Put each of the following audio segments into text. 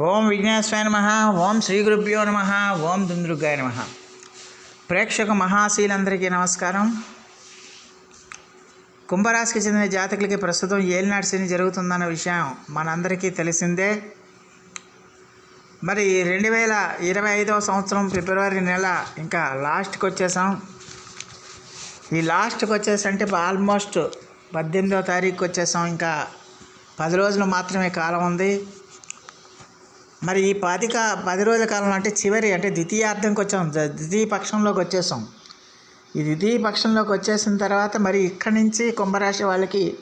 ఓం విఘ్నేశ్వరాయ నమ ఓం శ్రీ గురుభ్యో నమ ఓం దుందుర్గాయ నమ. ప్రేక్షక మహాశీలందరికీ నమస్కారం. కుంభరాశికి చెందిన జాతకులకి ప్రస్తుతం ఏలినాటి శని జరుగుతుందన్న విషయం మనందరికీ తెలిసిందే. మరి రెండు వేల ఇరవై ఐదవ సంవత్సరం ఫిబ్రవరి నెల ఇంకా లాస్ట్కి వచ్చేసాం. ఈ లాస్ట్కి వచ్చేసంటే ఆల్మోస్ట్ పద్దెనిమిదవ తారీఖుకి వచ్చేసాం. ఇంకా పది రోజులు మాత్రమే కాలం ఉంది. మరి ఈ పాతిక పది రోజుల కాలం అంటే చివరి అంటే ద్వితీయార్థంకి వచ్చాం ద్వితీయ పక్షంలోకి వచ్చేసాం. ఈ ద్వితీయ పక్షంలోకి వచ్చేసిన తర్వాత మరి ఇక్కడి నుంచి కుంభరాశి వాళ్ళకి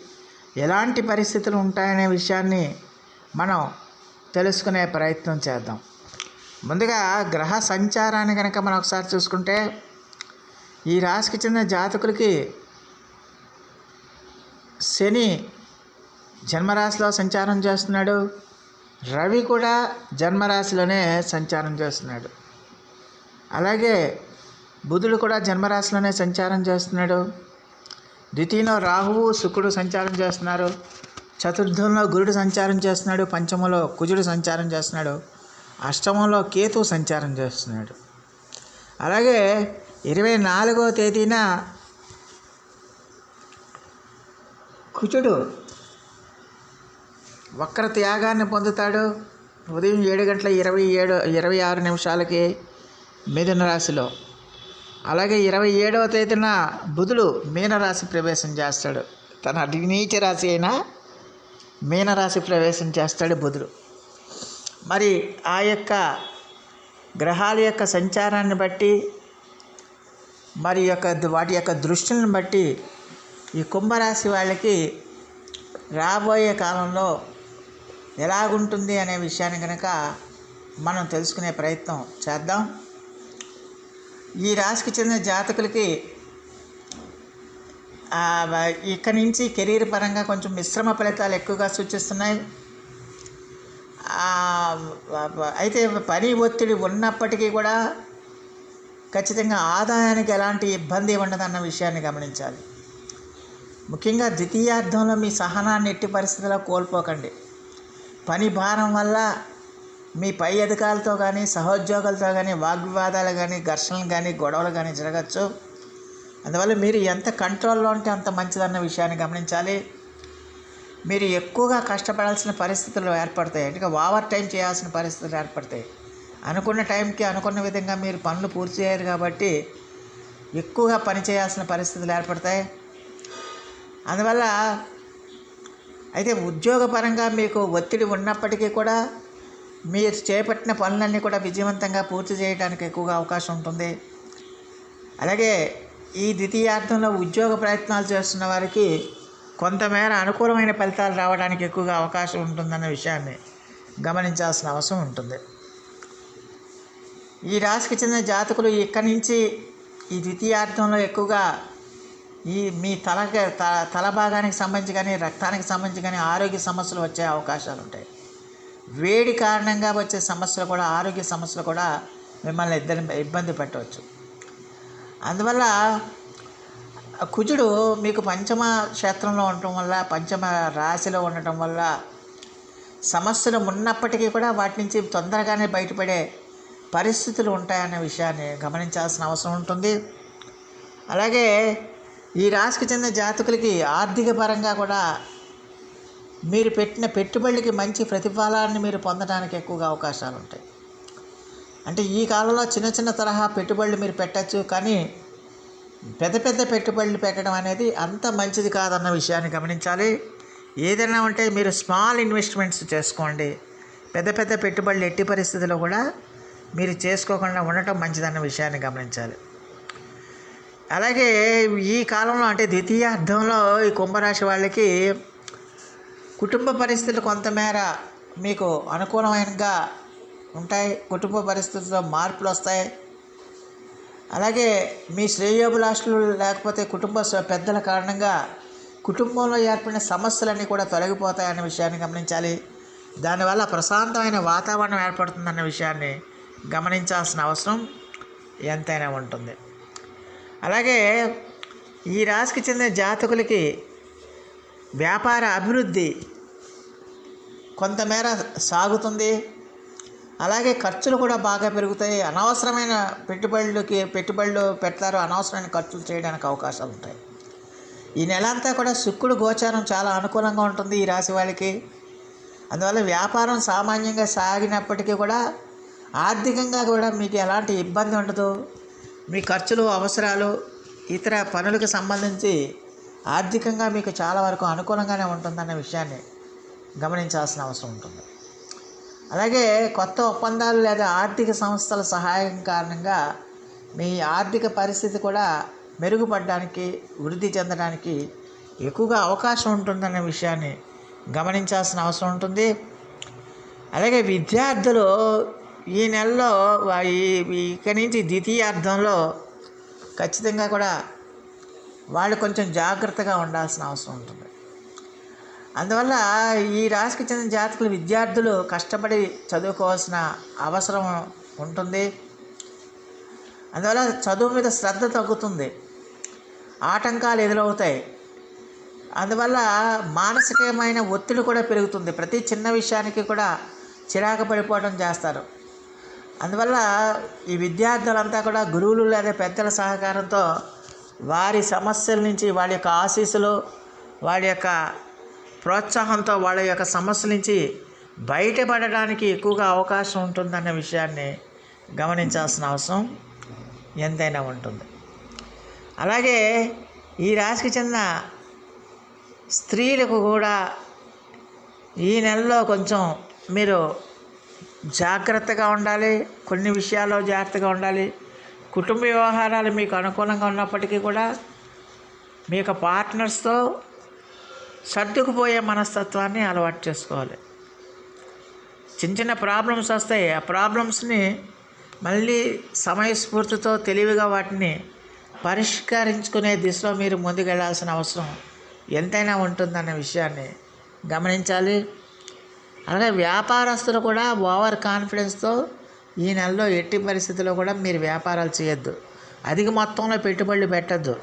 ఎలాంటి పరిస్థితులు ఉంటాయనే విషయాన్ని మనం తెలుసుకునే ప్రయత్నం చేద్దాం. ముందుగా గ్రహ సంచారాన్ని కనుక మనం ఒకసారి చూసుకుంటే ఈ రాశికి చెందిన జాతకులకి శని జన్మరాశిలో సంచారం చేస్తున్నాడు. రవి కూడా జన్మరాశిలోనే సంచారం చేస్తున్నాడు. అలాగే బుధుడు కూడా జన్మరాశిలోనే సంచారం చేస్తున్నాడు. ద్వితీయంలో రాహువు శుక్రుడు సంచారం చేస్తున్నారు. చతుర్థంలో గురుడు సంచారం చేస్తున్నాడు. పంచమంలో కుజుడు సంచారం చేస్తున్నాడు. అష్టమంలో కేతు సంచారం చేస్తున్నాడు. అలాగే ఇరవై నాలుగో తేదీన కుజుడు వక్ర త్యాగాన్ని పొందుతాడు. ఉదయం ఏడు గంటల ఇరవై ఏడు ఇరవై ఆరు నిమిషాలకి మిథున రాశిలో. అలాగే ఇరవై ఏడవ తేదీన బుధుడు మీనరాశి ప్రవేశం చేస్తాడు. తన నీచ రాశి అయిన మీనరాశి ప్రవేశం చేస్తాడు బుధుడు. మరి ఆ యొక్క గ్రహాల యొక్క సంచారాన్ని బట్టి మరి యొక్క వాటి యొక్క దృష్టిని బట్టి ఈ కుంభరాశి వాళ్ళకి రాబోయే కాలంలో ఎలాగుంటుంది అనే విషయాన్ని కనుక మనం తెలుసుకునే ప్రయత్నం చేద్దాం. ఈ రాశికి చెందిన జాతకులకి ఇక్కడి నుంచి కెరీర్ పరంగా కొంచెం మిశ్రమ ఫలితాలు ఎక్కువగా సూచిస్తున్నాయి. అయితే పని ఒత్తిడి ఉన్నప్పటికీ కూడా ఖచ్చితంగా ఆదాయానికి ఎలాంటి ఇబ్బంది ఉండదన్న విషయాన్ని గమనించాలి. ముఖ్యంగా ద్వితీయార్థంలో మీ సహనాన్ని ఎట్టి పరిస్థితుల్లో కోల్పోకండి. పని భారం వల్ల మీ పై అధికారులతో కానీ సహోద్యోగులతో కానీ వాగ్వివాదాలు కానీ ఘర్షణలు కానీ గొడవలు కానీ జరగచ్చు. అందువల్ల మీరు ఎంత కంట్రోల్లో ఉంటే అంత మంచిదన్న విషయాన్ని గమనించాలి. మీరు ఎక్కువగా కష్టపడాల్సిన పరిస్థితులు ఏర్పడతాయి. అంటే ఓవర్ టైం చేయాల్సిన పరిస్థితులు ఏర్పడతాయి. అనుకున్న టైంకి అనుకున్న విధంగా మీరు పనులు పూర్తి చేయరు కాబట్టి ఎక్కువగా పని చేయాల్సిన పరిస్థితులు ఏర్పడతాయి. అందువల్ల అయితే ఉద్యోగపరంగా మీకు ఒత్తిడి ఉన్నప్పటికీ కూడా మీరు చేపట్టిన పనులన్నీ కూడా విజయవంతంగా పూర్తి చేయడానికి ఎక్కువగా అవకాశం ఉంటుంది. అలాగే ఈ ద్వితీయార్థంలో ఉద్యోగ ప్రయత్నాలు చేస్తున్న వారికి కొంతమేర అనుకూలమైన ఫలితాలు రావడానికి ఎక్కువగా అవకాశం ఉంటుందన్న విషయాన్ని గమనించాల్సిన అవసరం ఉంటుంది. ఈ రాశికి చెందిన జాతకులు ఇక్కడి నుంచి ఈ ద్వితీయార్థంలో ఎక్కువగా ఈ మీ తల తల భాగానికి సంబంధించి కానీ రక్తానికి సంబంధించి కానీ ఆరోగ్య సమస్యలు వచ్చే అవకాశాలు ఉంటాయి. వేడి కారణంగా వచ్చే సమస్యలు కూడా ఆరోగ్య సమస్యలు కూడా మిమ్మల్ని ఇద్దరి ఇబ్బంది పెట్టవచ్చు. అందువల్ల కుజుడు మీకు పంచమ క్షేత్రంలో ఉండటం వల్ల పంచమ రాశిలో ఉండటం వల్ల సమస్యలు ఉన్నప్పటికీ కూడా వాటి నుంచి తొందరగానే బయటపడే పరిస్థితులు ఉంటాయనే విషయాన్ని గమనించాల్సిన అవసరం ఉంటుంది. అలాగే ఈ రాశికి చెందిన జాతకులకి ఆర్థిక పరంగా కూడా మీరు పెట్టిన పెట్టుబడికి మంచి ప్రతిఫలాన్ని మీరు పొందడానికి ఎక్కువగా అవకాశాలు ఉంటాయి. అంటే ఈ కాలంలో చిన్న చిన్న తరహా పెట్టుబడులు మీరు పెట్టచ్చు కానీ పెద్ద పెద్ద పెట్టుబడులు పెట్టడం అనేది అంత మంచిది కాదన్న విషయాన్ని గమనించాలి. ఏదైనా ఉంటే మీరు స్మాల్ ఇన్వెస్ట్మెంట్స్ చేసుకోండి. పెద్ద పెద్ద పెట్టుబడులు ఎట్టి పరిస్థితుల్లో కూడా మీరు చేసుకోకుండా ఉండటం మంచిదన్న విషయాన్ని గమనించాలి. అలాగే ఈ కాలంలో అంటే ద్వితీయార్థంలో ఈ కుంభరాశి వాళ్ళకి కుటుంబ పరిస్థితులు కొంతమేర మీకు అనుకూలమైనగా ఉంటాయి. కుటుంబ పరిస్థితుల్లో మార్పులు వస్తాయి. అలాగే మీ శ్రేయోభిలాషులు లేకపోతే కుటుంబ పెద్దల కారణంగా కుటుంబంలో ఏర్పడిన సమస్యలన్నీ కూడా తొలగిపోతాయన్న విషయాన్ని గమనించాలి. దానివల్ల ప్రశాంతమైన వాతావరణం ఏర్పడుతుందన్న విషయాన్ని గమనించాల్సిన అవసరం ఎంతైనా ఉంటుంది. అలాగే ఈ రాశికి చెందిన జాతకులకి వ్యాపార అభివృద్ధి కొంతమేర సాగుతుంది. అలాగే ఖర్చులు కూడా బాగా పెరుగుతాయి. అనవసరమైన పెట్టుబడులకి పెట్టుబడులు పెడతారు. అనవసరమైన ఖర్చులు చేయడానికి అవకాశాలు ఉంటాయి. ఈ నెల అంతా కూడా శుక్రుడు గోచారం చాలా అనుకూలంగా ఉంటుంది ఈ రాశి వాళ్ళకి. అందువల్ల వ్యాపారం సామాన్యంగా సాగినప్పటికీ కూడా ఆర్థికంగా కూడా మీకు ఎలాంటి ఇబ్బంది ఉండదు. మీ ఖర్చులు అవసరాలు ఇతర పనులకు సంబంధించి ఆర్థికంగా మీకు చాలా వరకు అనుకూలంగానే ఉంటుందన్న విషయాన్ని గమనించాల్సిన అవసరం ఉంటుంది. అలాగే కొత్త ఒప్పందాలు లేదా ఆర్థిక సంస్థల సహాయం కారణంగా మీ ఆర్థిక పరిస్థితి కూడా మెరుగుపడడానికి వృద్ధి చెందడానికి ఎక్కువగా అవకాశం ఉంటుందన్న విషయాన్ని గమనించాల్సిన అవసరం ఉంటుంది. అలాగే విద్యార్థులు ఈ నెలలో ఈ- ఇక్కడి నుంచి ద్వితీయార్థంలో ఖచ్చితంగా కూడా వాళ్ళు కొంచెం జాగ్రత్తగా ఉండాల్సిన అవసరం ఉంటుంది. అందువల్ల ఈ రాశికి చెందిన జాతకులు విద్యార్థులు కష్టపడి చదువుకోవాల్సిన అవసరం ఉంటుంది. అందువల్ల చదువు మీద శ్రద్ధ తగ్గుతుంది. ఆటంకాలు ఎదురవుతాయి. అందువల్ల మానసికమైన ఒత్తిడి కూడా పెరుగుతుంది. ప్రతి చిన్న విషయానికి కూడా చిరాకు పడిపోవడం చేస్తారు. అందువల్ల ఈ విద్యార్థులంతా కూడా గురువులు లేదా పెద్దల సహకారంతో వారి సమస్యల నుంచి వాళ్ళ యొక్క ఆశీస్సులు వాళ్ళ యొక్క ప్రోత్సాహంతో వాళ్ళ యొక్క సమస్యల నుంచి బయటపడడానికి ఎక్కువగా అవకాశం ఉంటుందన్న విషయాన్ని గమనించాల్సిన అవసరం ఎంతైనా ఉంటుంది. అలాగే ఈ రాశికి చెందిన స్త్రీలకు కూడా ఈ నెలలో కొంచెం మీరు జాగ్రత్తగా ఉండాలి కొన్ని విషయాల్లో జాగ్రత్తగా ఉండాలి. కుటుంబ వ్యవహారాలు మీకు అనుకూలంగా ఉన్నప్పటికీ కూడా మీ యొక్క పార్ట్నర్స్తో సర్దుకుపోయే మనస్తత్వాన్ని అలవాటు చేసుకోవాలి. చిన్న చిన్న ప్రాబ్లమ్స్ వస్తాయి. ఆ ప్రాబ్లమ్స్ని మళ్ళీ సమయస్ఫూర్తితో తెలివిగా వాటిని పరిష్కరించుకునే దిశలో మీరు ముందుకెళ్ళాల్సిన అవసరం ఎంతైనా ఉంటుందన్న విషయాన్ని గమనించాలి. అలాగే వ్యాపారస్తులు కూడా ఓవర్ కాన్ఫిడెన్స్తో ఈ నెలలో ఎట్టి పరిస్థితుల్లో కూడా మీరు వ్యాపారాలు చేయొద్దు. అధిక మొత్తంలో పెట్టుబడులు పెట్టద్దు.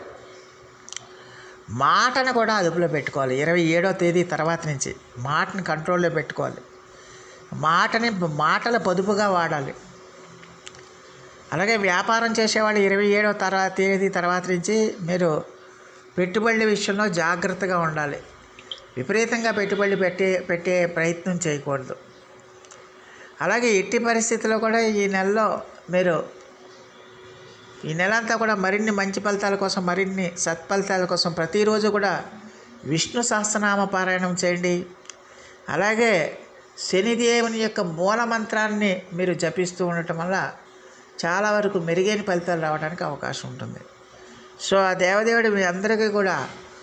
మాటను కూడా అదుపులో పెట్టుకోవాలి. ఇరవై ఏడో తేదీ తర్వాత నుంచి మాటని కంట్రోల్లో పెట్టుకోవాలి. మాటని మాటల పొదుపుగా వాడాలి. అలాగే వ్యాపారం చేసేవాళ్ళు ఇరవై ఏడో తర్వాత తేదీ తర్వాత నుంచి మీరు పెట్టుబడుల విషయంలో జాగ్రత్తగా ఉండాలి. విపరీతంగా పెట్టుబడులు పెట్టే పెట్టే ప్రయత్నం చేయకూడదు. అలాగే ఎట్టి పరిస్థితుల్లో కూడా ఈ నెలలో మీరు ఈ నెల అంతా కూడా మరిన్ని మంచి ఫలితాల కోసం మరిన్ని సత్ఫలితాల కోసం ప్రతిరోజు కూడా విష్ణు సహస్రనామ పారాయణం చేయండి. అలాగే శనిదేవుని యొక్క మూల మంత్రాన్ని మీరు జపిస్తూ ఉండటం వల్ల చాలా వరకు మెరుగైన ఫలితాలు రావడానికి అవకాశం ఉంటుంది. సో ఆ దేవదేవుడు మీ అందరికీ కూడా